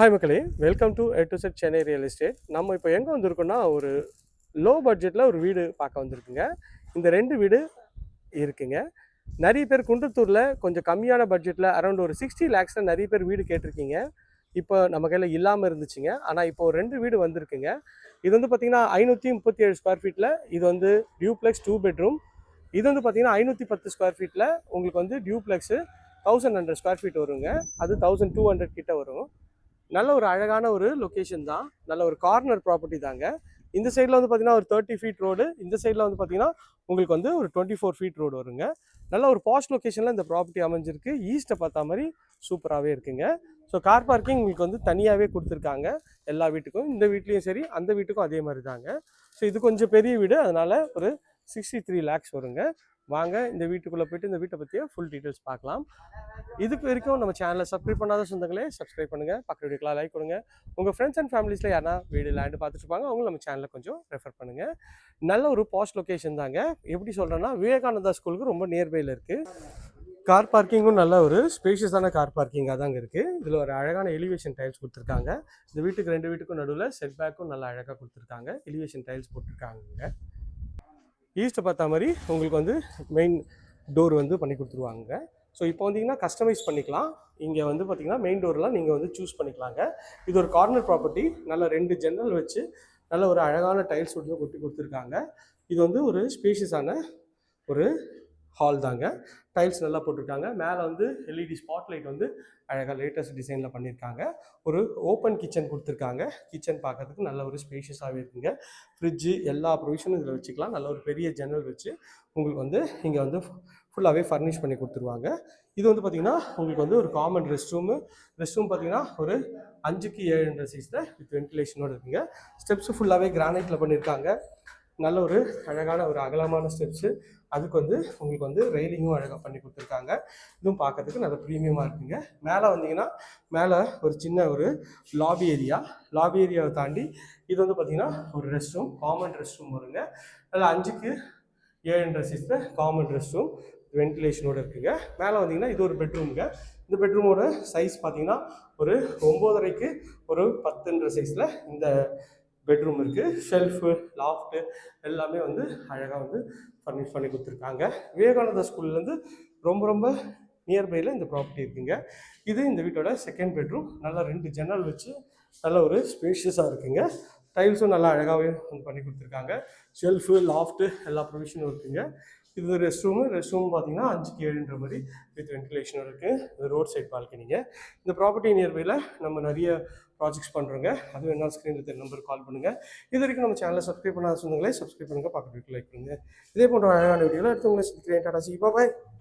Hi மக்களே. Welcome to A to Z Chennai real estate நம்ம இப்போ எங்கே வந்திருக்கோம்னா ஒரு லோ பட்ஜெட்டில் ஒரு வீடு பார்க்க வந்திருக்குங்க. இந்த ரெண்டு வீடு இருக்குங்க. நிறைய பேர் குன்றத்தூரில் கொஞ்சம் கம்மியான பட்ஜெட்டில் அரௌண்ட் ஒரு சிக்ஸ்டி லேக்ஸில் நிறைய பேர் வீடு கேட்டிருக்கீங்க. இப்போ நம்ம கையில் இல்லாமல் இருந்துச்சுங்க. ஆனால் இப்போ ஒரு ரெண்டு வீடு வந்திருக்குங்க. இது வந்து பார்த்தீங்கன்னா ஐநூற்றி முப்பத்தி ஏழு ஸ்கொயர் ஃபீட்டில் இது வந்து டியூப்ளெக்ஸ் டூ பெட்ரூம் இது வந்து பார்த்தீங்கன்னா ஐநூற்றி பத்து ஸ்கொயர் ஃபீட்டில் உங்களுக்கு வந்து duplex thousand hundred square feet வருங்க. அது தௌசண்ட் டூ ஹண்ட்ரட் கிட்ட வரும். நல்ல ஒரு அழகான ஒரு லொக்கேஷன் தான். நல்ல ஒரு கார்னர் ப்ராப்பர்ட்டி தாங்க. இந்த சைடில் வந்து பார்த்தீங்கன்னா ஒரு தேர்ட்டி ஃபீட் ரோடு இந்த சைடில் வந்து பார்த்தீங்கன்னா உங்களுக்கு வந்து ஒரு டுவெண்ட்டி ஃபோர் ஃபீட் ரோடு வருங்க. நல்ல ஒரு பாஸ்ட் லொக்கேஷனில் இந்த ப்ராப்பர்ட்டி அமைஞ்சிருக்கு. ஈஸ்ட்டை பார்த்தா மாதிரி சூப்பராகவே இருக்குங்க. ஸோ கார் பார்க்கிங் உங்களுக்கு வந்து தனியாகவே கொடுத்துருக்காங்க. எல்லா வீட்டுக்கும் இந்த வீட்லேயும் சரி அந்த வீட்டுக்கும் அதே மாதிரி தாங்க. ஸோ இது கொஞ்சம் பெரிய வீடு. அதனால் ஒரு சிக்ஸ்டி த்ரீ லேக்ஸ் வருங்க. வாங்க இந்த வீட்டுக்குள்ளே போயிட்டு இந்த வீட்டை பற்றியே ஃபுல் டீட்டெயில்ஸ் பார்க்கலாம். இதுக்கு வரைக்கும் நம்ம சேனலை சப்ஸ்கிரைப் பண்ணாத சொந்தங்களே சப்ஸ்கிரைப் பண்ணுங்கள் பக்கத்து வீட்டுக்குலாம் லைக் கொடுங்க. உங்கள் ஃப்ரெண்ட்ஸ் அண்ட் ஃபேமிலிஸில் யாரா வீடு லேண்டு பார்த்துட்டு அவங்களும் நம்ம சேனலில் கொஞ்சம் ரெஃபர் பண்ணுங்கள் நல்ல ஒரு பாஸ்ட் லொக்கேஷன் தாங்க. எப்படி சொல்கிறேன்னா விவேகானந்தா ஸ்கூலுக்கு ரொம்ப நியர்பையில் இருக்குது கார் பார்க்கிங்கும் நல்ல ஒரு ஸ்பேஷியஸான கார் பார்க்கிங்காக தாங்க இருக்குது இதில் ஒரு அழகான எலிவேஷன் டைல்ஸ் கொடுத்துருக்காங்க. இந்த வீட்டுக்கு ரெண்டு வீட்டுக்கும் நடுவில் செட் பேக்கும் நல்லா அழகாக கொடுத்துருக்காங்க. எலிவேஷன் டைல்ஸ் போட்டிருக்காங்க ஈஸ்ட்டை பார்த்த மாதிரி உங்களுக்கு வந்து மெயின் டோர் வந்து பண்ணி கொடுத்துருவாங்க. ஸோ இப்போ வந்தீங்கன்னா கஸ்டமைஸ் பண்ணிக்கலாம். இங்கே வந்து பார்த்தீங்கன்னா மெயின் டோர்லாம் நீங்கள் வந்து சூஸ் பண்ணிக்கலாங்க. இது ஒரு கார்னர் ப்ராப்பர்ட்டி நல்ல ரெண்டு ஜன்னல் வச்சு நல்ல ஒரு அழகான டைல்ஸ் ஒட்டியும் கொட்டி கொடுத்துருக்காங்க. இது வந்து ஒரு ஸ்பேஷியஸான ஒரு ஹால் தாங்க. டைல்ஸ் நல்லா போட்டிருக்காங்க. மேலே வந்து எல்இடி ஸ்பாட்லைட் வந்து அழகாக லேட்டஸ்ட் டிசைனில் பண்ணியிருக்காங்க ஒரு ஓப்பன் கிச்சன் கொடுத்துருக்காங்க. கிச்சன் பார்க்கறதுக்கு நல்ல ஒரு ஸ்பேஷியஸாகவே இருக்குங்க. ஃப்ரிட்ஜு எல்லா ப்ரொவிஷனும் இதில் வச்சுக்கலாம். நல்ல ஒரு பெரிய ஜன்னல் வச்சு உங்களுக்கு வந்து இங்கே வந்து ஃபுல்லாகவே ஃபர்னிஷ் பண்ணி கொடுத்துருவாங்க. இது வந்து பார்த்திங்கன்னா உங்களுக்கு வந்து ஒரு common rest room rest room பார்த்தீங்கன்னா ஒரு அஞ்சுக்கு ஏழுன்ற சைஸில் வித் வென்டிலேஷனோடு இருக்குங்க. ஸ்டெப்ஸ் ஃபுல்லாகவே கிரானைட்டில் பண்ணியிருக்காங்க நல்ல ஒரு அழகான ஒரு அகலமான ஸ்டெப்ஸு அதுக்கு வந்து உங்களுக்கு வந்து ரெயிலிங்கும் அழகாக பண்ணி கொடுத்துருக்காங்க. இதுவும் பார்க்கறதுக்கு நல்ல ப்ரீமியமாக இருக்குங்க. மேலே வந்தீங்கன்னா மேலே ஒரு சின்ன ஒரு லாபி ஏரியா லாபி ஏரியாவை தாண்டி இது வந்து பார்த்திங்கன்னா ஒரு rest room common rest room வருங்க. அதில் அஞ்சுக்கு ஏழுன்ற சைஸில் காமன் ரெஸ்ட் ரூம் வென்டிலேஷனோடு இருக்குங்க. மேலே வந்தீங்கன்னா இது ஒரு பெட்ரூமுங்க இந்த பெட்ரூமோட சைஸ் பார்த்தீங்கன்னா ஒரு ஒம்போதரைக்கு ஒரு பத்துன்ற சைஸில் இந்த பெட்ரூம் இருக்குது ஷெல்ஃபு லாஃப்ட்டு எல்லாமே வந்து அழகாக வந்து ஃபர்னிஷ் பண்ணி கொடுத்துருக்காங்க. விவேகானந்தா ஸ்கூல்லேருந்து ரொம்ப ரொம்ப நியர்பையில் இந்த ப்ராப்பர்ட்டி இருக்குங்க. இது இந்த வீட்டோட செகண்ட் பெட்ரூம் நல்லா ரெண்டு ஜன்னல் வச்சு நல்ல ஒரு ஸ்பேஷியஸாக இருக்குங்க. டைல்ஸும் நல்லா அழகாகவே வந்து பண்ணி கொடுத்துருக்காங்க. ஷெல்ஃபு லாஃப்ட்டு எல்லா ப்ரொவிஷனும் இருக்குங்க. இது ரெஸ்ட் ரூமு ரெஸ்ட் ரூம் பார்த்தீங்கன்னா அஞ்சுக்கு ஏழுன்ற மாதிரி வித் வென்டிலேஷனும் இருக்குது இது ரோட் சைட் பால்கனிங்க இந்த ப்ராப்பர்ட்டி நியர்பையில் நம்ம நிறைய ப்ராஜெக்ட்ஸ் பண்ணுறோங்க அது வேணாலும் ஸ்க்ரீனில் தெரிய நம்பர் கால் பண்ணுங்கள் இது வரைக்கும் நம்ம சேனலை சப்ஸ்கிரைப் பண்ணாத சொந்தங்களே சப்ஸ்கிரைப் பண்ணுங்கள் பக்கத்து வீட்டில் லைக் பண்ணுங்கள் இதே போன்ற அழகான வீடியோவில் எடுத்து உங்களை சந்திக்கிறேன். டாடா சி பாய்